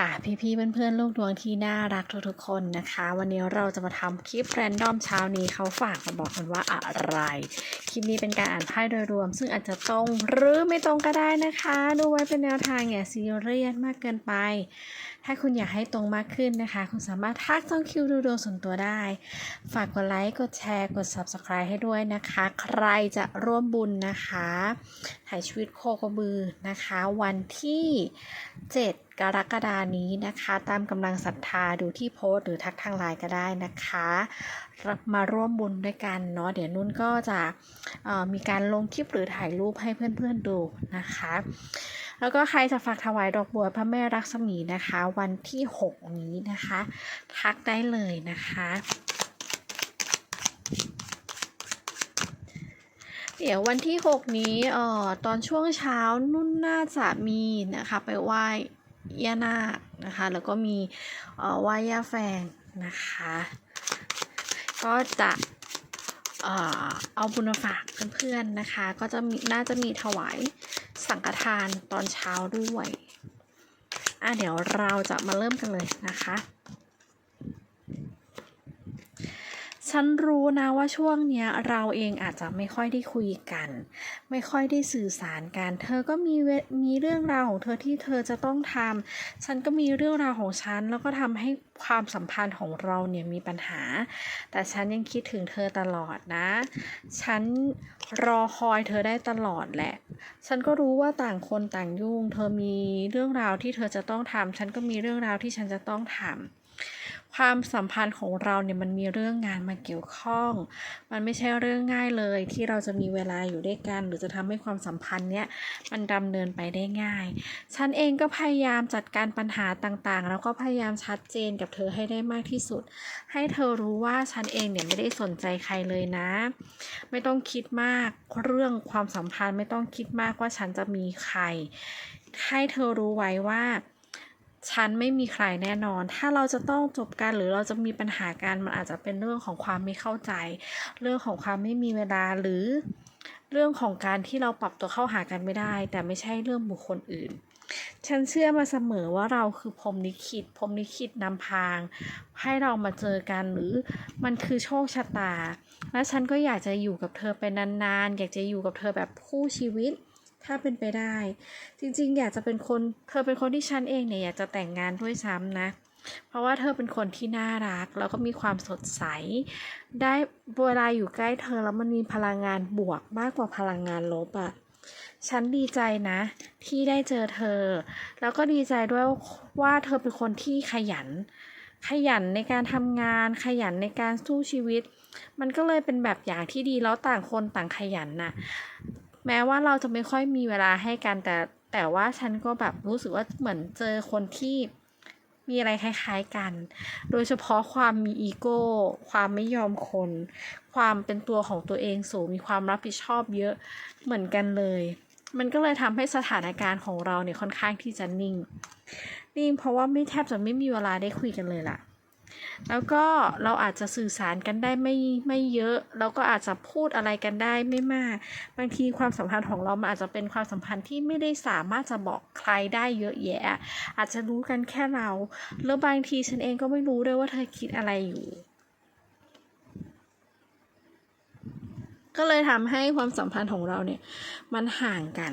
ค่ะ พี่ๆเพื่อนๆลูกดวงที่น่ารักทุกๆคนนะคะ วันนี้เราจะมาทำคลิปแรนดอมเช้านี้เขาฝากมาบอกกันว่าอะไร คลิปนี้เป็นการอ่านไพ่โดยรวม ซึ่งอาจจะตรงหรือไม่ตรงก็ได้นะคะ ดูไว้เป็นแนวทางอย่าซีเรียสมากเกินไป ถ้าคุณอยากให้ตรงมากขึ้นนะคะ คุณสามารถทักจองคิวดูดวงส่วนตัวได้ ฝากกดไลค์กดแชร์กด Subscribe ให้ด้วยนะคะ ใครจะร่วมบุญนะคะถ่ายชีวิตโคกระบือนะคะ วันที่ 7 กรกฎานี้นะคะ ตามกำลังศรัทธาดูที่โพสต์หรือทักทางไลน์ก็ได้นะคะ มาร่วมบุญด้วยกันเนาะเดี๋ยวนุ่นก็จะมีการลงคลิปหรือถ่ายรูปให้เพื่อนๆดูนะคะ แล้วก็ใครจะฝากถวายดอกบัวพระแม่รักษมีนะคะ วันที่ 6 นี้นะคะ ทักได้เลยนะคะเดี๋ยววันที่ 6 นี้เอ่อตอนช่วงเช้านุ่นน่าจะมีนะคะ ไปไหว้ ย่านาคนะคะ แล้วก็มีเอ่อไหว้ย่าแฟงนะคะ ก็จะเอ่อเอาบุญมาฝากเพื่อนๆนะคะ ก็จะมีน่าจะมีถวายสังฆทานตอนเช้าด้วย อะเดี๋ยวเราจะมาเริ่มกันเลยนะคะ ฉันรู้นะว่าช่วงเนี้ยเราเองอาจจะไม่ค่อยได้คุยกัน ไม่ค่อยได้สื่อสารกัน เธอก็มีเวมีเรื่องราวของเธอที่เธอจะต้องทำฉันก็มีเรื่องราวของฉันแล้วก็ทำให้ความสัมพันธ์ของเราเนี่ยมีปัญหา แต่ฉันยังคิดถึงเธอตลอดนะ ฉันรอคอยเธอได้ตลอดแหละ ฉันก็รู้ว่าต่างคนต่างยุ่ง เธอมีเรื่องราวที่เธอจะต้องทำฉันก็มีเรื่องราวที่ฉันจะต้องทำ ความสัมพันธ์ของเราเนี่ยมันมีเรื่องงานมาเกี่ยวข้อง มันไม่ใช่เรื่องง่ายเลยที่เราจะมีเวลาอยู่ด้วยกัน หรือจะทำให้ความสัมพันธ์เนี้ยมันดำเนินไปได้ง่าย ฉันเองก็พยายามจัดการปัญหาต่างๆ แล้วก็พยายามชัดเจนกับเธอให้ได้มากที่สุด ให้เธอรู้ว่าฉันเองเนี่ยไม่ได้สนใจใครเลยนะ ไม่ต้องคิดมากเรื่องความสัมพันธ์ไม่ต้องคิดมากว่าฉันจะมีใคร ให้เธอรู้ไว้ว่า ฉันไม่มีใครแน่นอน ถ้าเราจะต้องจบกันหรือเราจะมีปัญหากันมันอาจจะเป็นเรื่องของความไม่เข้าใจ เรื่องของความไม่มีเวลาหรือเรื่องของการที่เราปรับตัวเข้าหากันไม่ได้ แต่ไม่ใช่เรื่องบุคคลอื่น ฉันเชื่อมาเสมอว่าเราคือพรหมลิขิตพรหมลิขิตนำพาง ให้เรามาเจอกันหรือมันคือโชคชะตา และฉันก็อยากจะอยู่กับเธอไปนานๆ อยากจะอยู่กับเธอแบบคู่ชีวิต ถ้าเป็นไปได้ จริงๆ อยากจะเป็นคน เธอเป็นคนที่ฉันเองเนี่ยอยากจะแต่งงานด้วยซ้ำนะ เพราะว่าเธอเป็นคนที่น่ารัก แล้วก็มีความสดใส ได้เวลาอยู่ใกล้เธอแล้วมันมีพลังงานบวกมากกว่าพลังงานลบอะ่ะฉันดีใจนะ ที่ได้เจอเธอ แล้วก็ดีใจด้วยว่าเธอเป็นคนที่ขยัน ขยันในการทำงาน ขยันในการสู้ชีวิต มันก็เลยเป็นแบบอย่างที่ดีแล้วต่างคนต่างขยันน่ะ แม้ว่าเราจะไม่ค่อยมีเวลาให้กันแต่แต่ว่าฉันก็แบบรู้สึกว่าเหมือนเจอคนที่มีอะไรคล้ายๆกัน โดยเฉพาะความมีอีโก้ ความไม่ยอมคน ความเป็นตัวของตัวเองสูง มีความรับผิดชอบเยอะเหมือนกันเลย มันก็เลยทำให้สถานการณ์ของเราเนี่ยค่อนข้างที่จะนิ่ง นิ่งเพราะว่าไม่แทบจะไม่มีเวลาได้คุยกันเลยล่ะ แล้วก็เราอาจจะสื่อสารกันได้ไม่ไม่เยอะแล้วก็อาจจะพูดอะไรกันได้ไม่มาก บางทีความสัมพันธ์ของเรามันอาจจะเป็นความสัมพันธ์ที่ไม่ได้สามารถจะบอกใครได้เยอะแยะ อาจจะรู้กันแค่เรา แล้วบางทีฉันเองก็ไม่รู้ด้วยว่าเธอคิดอะไรอยู่ ก็เลยทำให้ความสัมพันธ์ของเราเนี่ยมันห่างกัน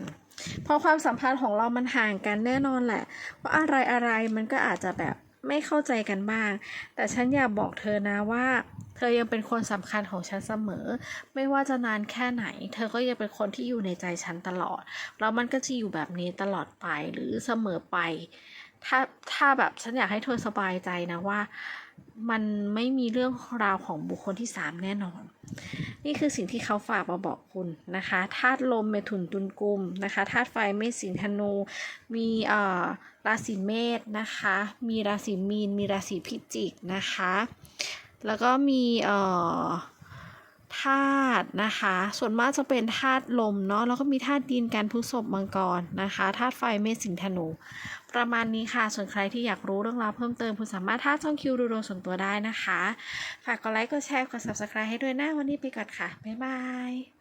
พอความสัมพันธ์ของเรามันห่างกันแน่นอนแหละว่าอะไรอะไรมันก็อาจจะแบบ ไม่เข้าใจกันบ้าง แต่ฉันอยากบอกเธอนะว่า เธอยังเป็นคนสำคัญของฉันเสมอ ไม่ว่าจะนานแค่ไหน เธอก็ยังเป็นคนที่อยู่ในใจฉันตลอด แล้วมันก็จะอยู่แบบนี้ตลอดไปหรือเสมอไป ถ้าถ้าแบบฉันอยากให้เธอสบายใจนะว่า มันไม่มีเรื่องราวของบุคคลที่สามแน่นอน นี่คือสิ่งที่เขาฝากมาบอกคุณนะคะธาตุลมเมถุนตุลกุมนะคะธาตุไฟเมษสิงธนู มีเอ่อราศีเมษนะคะ มีราศีมีน มีราศีพิจิกนะคะ แล้วก็มีเอ่อ ธาตุนะคะ ส่วนมากจะเป็นธาตุลมเนาะแล้วก็มีธาตุดินการพฤษภมังกรนะคะธาตุไฟเมษสิงธนู ประมาณนี้ค่ะ ส่วนใครที่อยากรู้เรื่องราวเพิ่มเติม คุณสามารถทักช่องคิวดูดวงส่วนตัวได้นะคะ ฝากกดไลค์กดแชร์กด subscribe ให้ด้วยนะวันนี้ไปก่อนค่ะ บ๊ายบาย